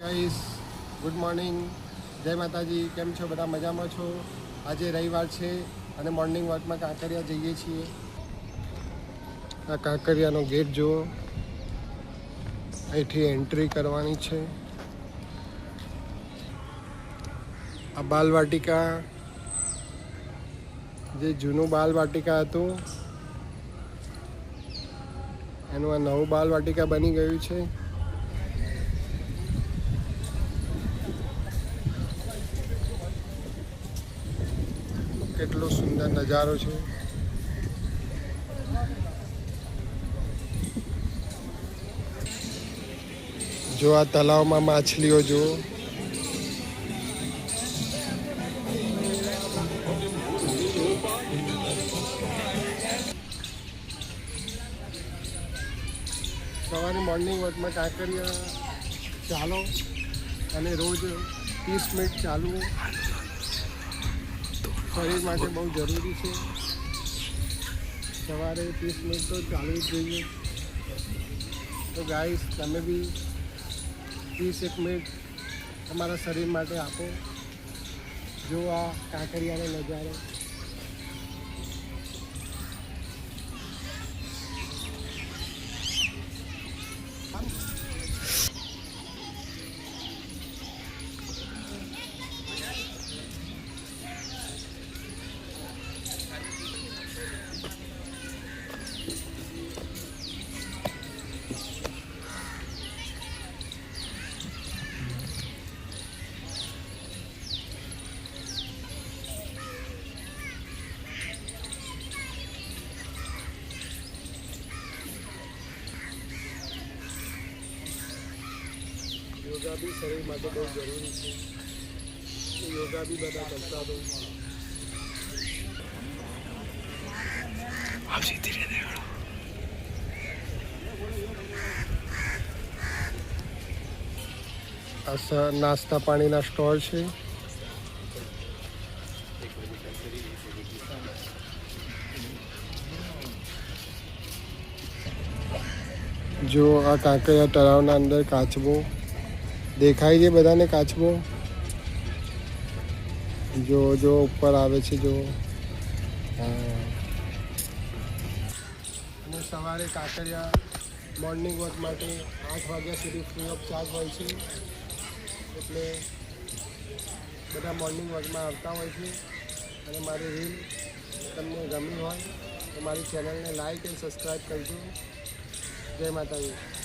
Guys, good morning. જય માતાજી, કેમ છો? બધા મજામાં છો? આજે રવિવાર છે અને મોર્નિંગ વોકમાં કાંકરિયા જઈએ છીએ. આ કાંકરિયાનો ગેટ જુઓ. અહીંથી એન્ટ્રી કરવાની છે. આ બાલવાટિકા, જે જૂનું બાલવાટિકા હતું, એનું આ નવું બાલવાટિકા બની ગયું છે. કેટલો સુંદર નજારો છે. જો આ તલાવમાં માછલીઓ જુઓ. સવારે મોર્નિંગ વોકમાં કાંકરિયા ચાલો અને રોજ ત્રીસ મિનિટ ચાલવું. શરીર માટે બહુ જરૂરી છે. સવારે ત્રીસ મિનિટ તો ચાલવું જ જોઈએ. તો ગાઈસ તમે બી ત્રીસ એક મિનિટ તમારા શરીર માટે આપો. જો આ કાંકરિયાનો નજારો યોગા બી શરીર માટે બહુ જરૂરી છે તો યોગા બી બધા કરતા રહો આ સ- નાસ્તા પાણીના સ્ટોલ છે જો આ કાંકરિયા તળાવના અંદર કાચબો દેખાય છે બધાને કાચબો? જો જો, ઉપર આવે છે, જો. અને સવારે કાંકરિયા મોર્નિંગ વોક માટે આઠ વાગ્યા સુધી ફ્રી ઓફ ચાર્જ હોય છે. એટલે બધા મોર્નિંગ વોકમાં આવતા હોય છે. અને મારી રીલ તમને ગમી હોય તો મારી ચેનલને લાઈક અને સબસ્ક્રાઈબ કરજો. જય માતાજી.